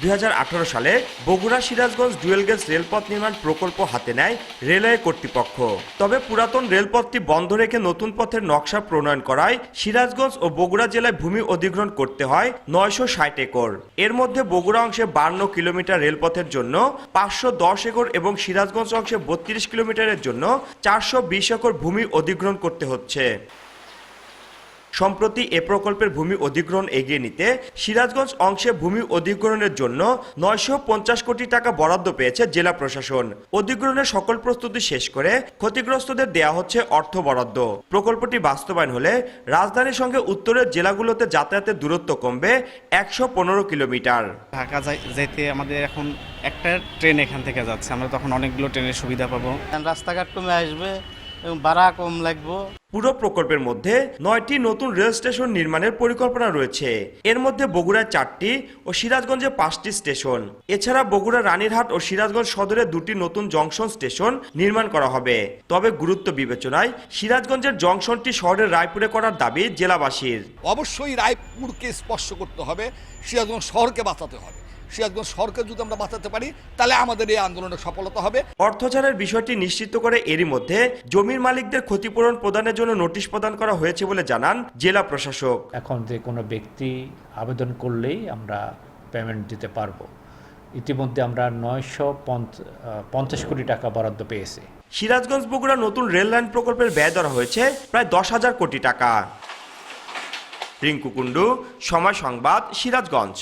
দুই হাজার আঠারো সালে বগুড়া সিরাজগঞ্জ ডুয়েল গেজ রেলপথ নির্মাণ প্রকল্প হাতে নেয় রেলওয়ে কর্তৃপক্ষ। তবে পুরাতন রেলপথটি বন্ধ রেখে নতুন পথের নকশা প্রণয়ন করায় সিরাজগঞ্জ ও বগুড়া জেলায় ভূমি অধিগ্রহণ করতে হয় নয়শো ষাট একর। এর মধ্যে বগুড়া অংশে বান্ন কিলোমিটার রেলপথের জন্য, পাঁচশো দশ একর এবং সিরাজগঞ্জ অংশে বত্রিশ কিলোমিটারের জন্য চারশো বিশ একর ভূমি অধিগ্রহণ করতে হচ্ছে। সম্প্রতি এ প্রকল্পের ভূমি অধিগ্রহণ এগিয়ে নিতে সিরাজগঞ্জ অংশে ভূমি অধিগ্রহণের জন্য নয়শো পঞ্চাশ কোটি টাকা বরাদ্দ পেয়েছে জেলা প্রশাসন। অধিগ্রহণের সকল প্রস্তুতি শেষ করে ক্ষতিগ্রস্তদের দেয়া হচ্ছে অর্থ বরাদ্দ। প্রকল্পটি বাস্তবায়ন হলে রাজধানীর সঙ্গে উত্তরের জেলাগুলোতে যাতায়াতের দূরত্ব কমবে একশো পনেরো কিলোমিটার। ঢাকা যেতে আমাদের এখন একটা ট্রেন এখান থেকে যাচ্ছে। আমরা তখন অনেকগুলো ট্রেনের সুবিধা পাবো। রাস্তাঘাট কমে আসবে এবং ভাড়া কম লাগবে। পুরো প্রকল্পের মধ্যে নয়টি নতুন রেল স্টেশন নির্মাণের পরিকল্পনা রয়েছে। এর মধ্যে বগুড়ায় চারটি ও সিরাজগঞ্জে পাঁচটি স্টেশন। এছাড়া বগুড়া, রানীরহাট ও সিরাজগঞ্জ সদরে দুটি নতুন জংশন স্টেশন নির্মাণ করা হবে। তবে গুরুত্ব বিবেচনায় সিরাজগঞ্জের জংশনটি শহরের রায়পুরে করার দাবি জেলাবাসীর। অবশ্যই রায়পুরকে স্পর্শ করতে হবে, সিরাজগঞ্জ শহরকে বাঁচাতে হবে। সিরাজগঞ্জ শহরকে যদি আমরা বাঁচাতে পারি তাহলে আমাদের এই আন্দোলনের সফলতা হবে। অর্থচারের বিষয়টি নিশ্চিত করে এরই মধ্যে জমির মালিকদের ক্ষতিপূরণ প্রদানের জন্য নোটিশ প্রদান করা হয়েছে বলে জানান জেলা প্রশাসক। এখন যে কোনো ব্যক্তি আবেদন করলেই আমরা পেমেন্ট দিতে পারব। ইতিমধ্যে আমরা নয়শো পঞ্চাশ কোটি টাকা বরাদ্দ পেয়েছি। সিরাজগঞ্জ বগুড়া নতুন রেল লাইন প্রকল্পের ব্যয় ধরা হয়েছে প্রায় দশ হাজার কোটি টাকা। রিঙ্কু কুণ্ডু সময় সংবাদ সিরাজগঞ্জ।